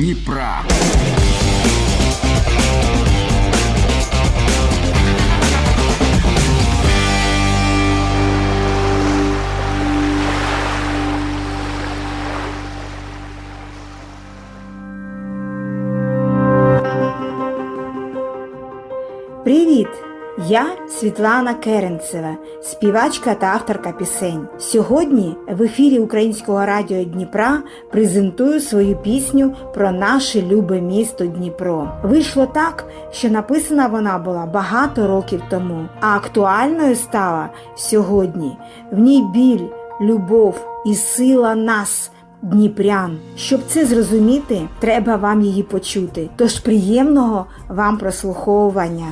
Дніпра. Привіт! Я Світлана Керенцева, співачка та авторка пісень. Сьогодні в ефірі Українського радіо Дніпра презентую свою пісню про наше любе місто Дніпро. Вийшло так, що написана вона була багато років тому, а актуальною стала сьогодні. В ній біль, любов і сила нас. Дніпрян. Щоб це зрозуміти, треба вам її почути. Тож приємного вам прослуховування.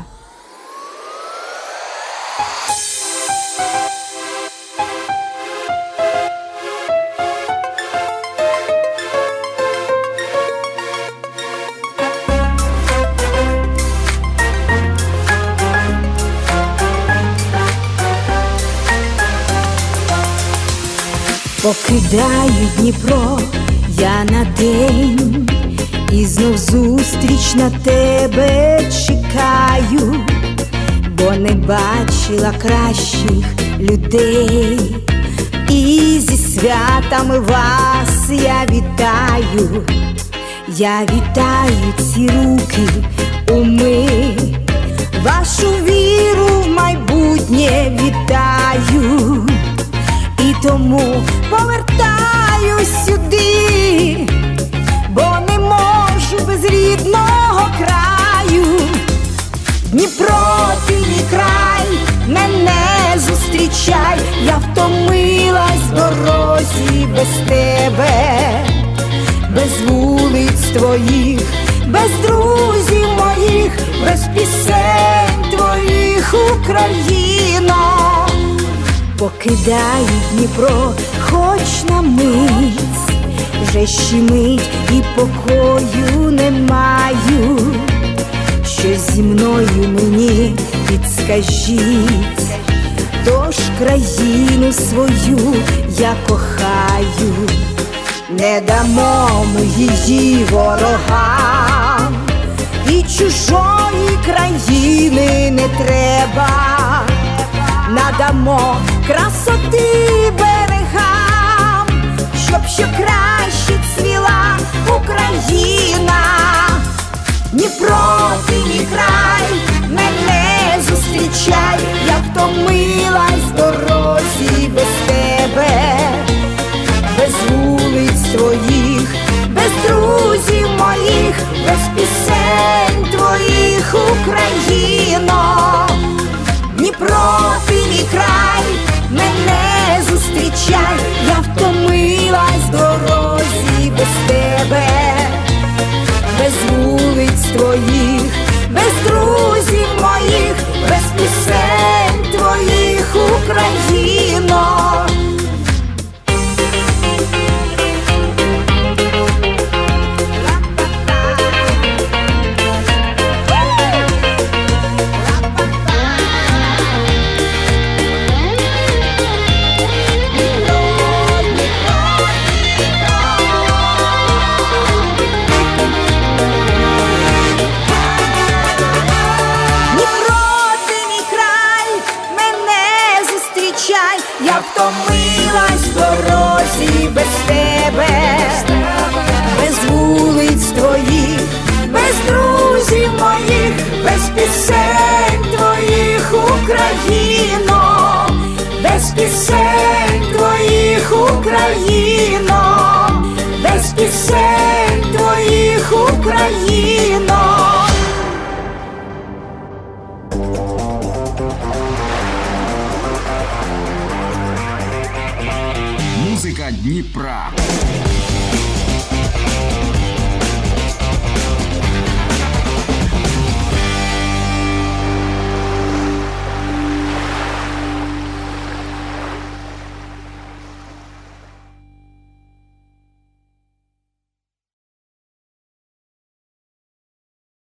Покидаю Дніпро. Я на день і знов зустріч на тебе чекаю, бо не бачила кращих людей, і зі святами вас я вітаю, я вітаю ці руки уми, і тому повертаюсь сюди, бо не можу без рідного краю. Дніпро, ти мій край, мене зустрічай, я втомилась дорозі без тебе, без вулиць твоїх, без друзів моїх, без пісень твоїх Україно покидаю Дніпро, хоч на мить, вже щемить і покою не маю, що зі мною мені підскажіть, тож країну свою я кохаю, не дамо ми її ворогам, і чужої країни не треба надамо красоти берегам, щоб ще краще цвіла Україна, Дніпро, ти мій край, мене зустрічай, я втомилась дорозі без тебе, без вулиць твоїх, без друзів моїх, без пісень твоїх Україно. Твоїх, без друзів моїх, без пісень твоїх Україно. Зустрічай, я втомилась в дорозі без тебе, без вулиць твоїх, без друзів моїх, без пісень твоїх Україно, без пісень твоїх Україно, без пісень твоїх Україно. Дніпра.